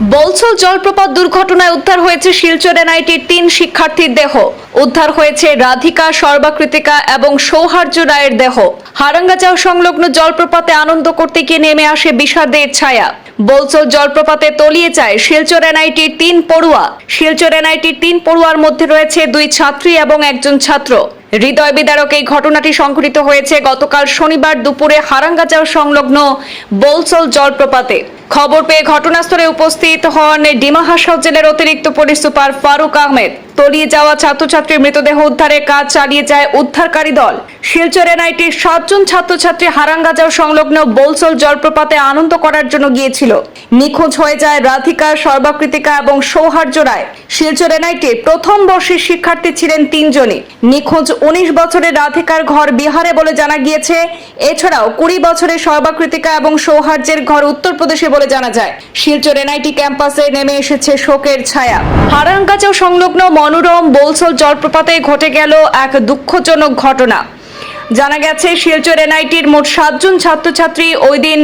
বলছল জলপ্রপাত দুর্ঘটনায় উদ্ধার হয়েছে শিলচর এনআইটির তিন শিক্ষার্থীর দেহ। উদ্ধার হয়েছে রাধিকা সর্বাকৃতিকা এবং সৌহার্য রায়ের দেহ। হারাঙ্গাচাও সংলগ্ন জলপ্রপাতে আনন্দ করতে গিয়ে নেমে আসে বিষাদের ছায়া। বলছল জলপ্রপাতে তলিয়ে যায় শিলচর এনআইটির তিন পড়ুয়া। শিলচর এনআইটির তিন পড়ুয়ার মধ্যে রয়েছে দুই ছাত্রী এবং একজন ছাত্র। হৃদয় বিদারক এই ঘটনাটি সংঘটিত হয়েছে গতকাল শনিবার দুপুরে হারাঙ্গাচাও সংলগ্ন বোলসল জলপ্রপাতে। খবর পেয়ে ঘটনাস্থলে উপস্থিত হন ডিমা হাসাও জেলার অতিরিক্ত পুলিশ সুপার ফারুক আহমেদ। তলিয়ে যাওয়া ছাত্রছাত্রীর মৃতদেহ উদ্ধারের কাজ চালিয়ে যায় উদ্ধারকারী দল। শিলচর এনআইটির সাতজন ছাত্রছাত্রী হারাঙ্গাজাও সংলগ্ন বোলসল জলপ্রপাতে আনন্দ করার জন্য গিয়েছিল। নিখোঁজ হয়ে যায় রাধিকা, সর্বাকৃতিকা এবং সৌহার্য রায়। শিলচর এনআইটির প্রথম বর্ষের শিক্ষার্থী ছিলেন তিনজনই। নিখোঁজ উনিশ বছরের রাধিকার ঘর বিহারে বলে জানা গিয়েছে। এছাড়াও কুড়ি বছরের সর্বাকৃতিকা এবং সৌহার্যের ঘর উত্তরপ্রদেশে বলে জানা যায়। শিলচর এনআইটি ক্যাম্পাসে নেমে এসেছে শোকের ছায়া। হারাঙ্গাচাও সংলগ্ন মনোরম বোলসল জলপ্রপাতে ঘটে গেল এক দুঃখজনক ঘটনা। জানা গেছে, শিলচর এনআইটির মোট সাতজন ছাত্রছাত্রী ওই দিন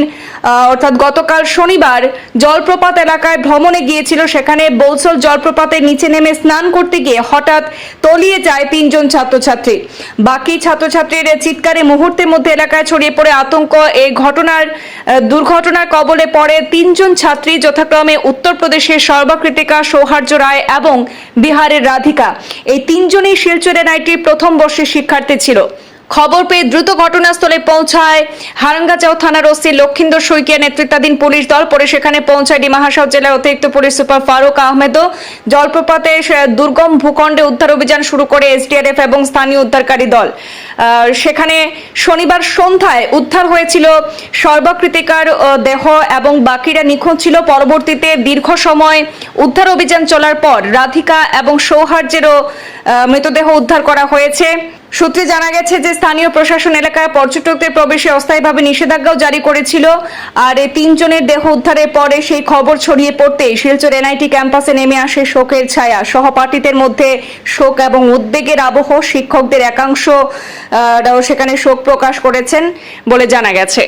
অর্থাৎ গতকাল শনিবার জলপ্রপাত এলাকায় ভ্রমণে গিয়েছিল। সেখানে বৌসল জলপ্রপাতের নিচে নেমে স্নান করতে গিয়ে হঠাৎ তলিয়ে যায় তিনজন ছাত্রছাত্রী। বাকি ছাত্রছাত্রীর চিৎকারে মুহূর্তের মধ্যে এলাকায় ছড়িয়ে পড়ে আতঙ্ক। এই ঘটনার দুর্ঘটনার কবলে পড়ে তিনজন ছাত্রী, যথাক্রমে উত্তরপ্রদেশের সর্বাকৃতিকা সৌহার্য রায় এবং বিহারের রাধিকা। এই তিনজনই শিলচর এনআইটির প্রথম বর্ষের শিক্ষার্থী ছিল। খবর পেয়ে দ্রুত ঘটনাস্থলে পৌঁছায় হারাঙ্গাচাও থানার ওসি লক্ষিন্দর শইকিয়া নেতৃত্বাধীন পুলিশ দল। পরে সেখানে পৌঁছায় ডিমাহাসাও জেলার অতিরিক্ত পুলিশ সুপার ফারুক আহমেদও। জলপ্রপাতে দুর্গম ভূখণ্ডে উদ্ধার অভিযান শুরু করে এসডিআরএফ এবং স্থানীয় উদ্ধারকারী দল। সেখানে শনিবার সন্ধ্যায় উদ্ধার হয়েছিল সর্বাকৃতিকার দেহ এবং বাকিরা নিখোঁজ ছিল। পরবর্তীতে দীর্ঘ সময় উদ্ধার অভিযান চলার পর রাধিকা এবং সৌহার্যেরও মৃতদেহ উদ্ধার করা হয়েছে। সূত্রে জানা গেছে যে স্থানীয় প্রশাসন এলাকায় পর্যটকদের প্রবেশে অস্থায়ীভাবে নিষেধাজ্ঞাও জারি করেছিল। আর এই তিনজনের দেহ উদ্ধারের পরে সেই খবর ছড়িয়ে পড়তে শিলচর এনআইটি ক্যাম্পাসে নেমে আসে শোকের ছায়া। সহপাঠীদের মধ্যে শোক এবং উদ্বেগের আবহ শিক্ষকদের একাংশ সেখানে শোক প্রকাশ করেছেন বলে জানা গেছে।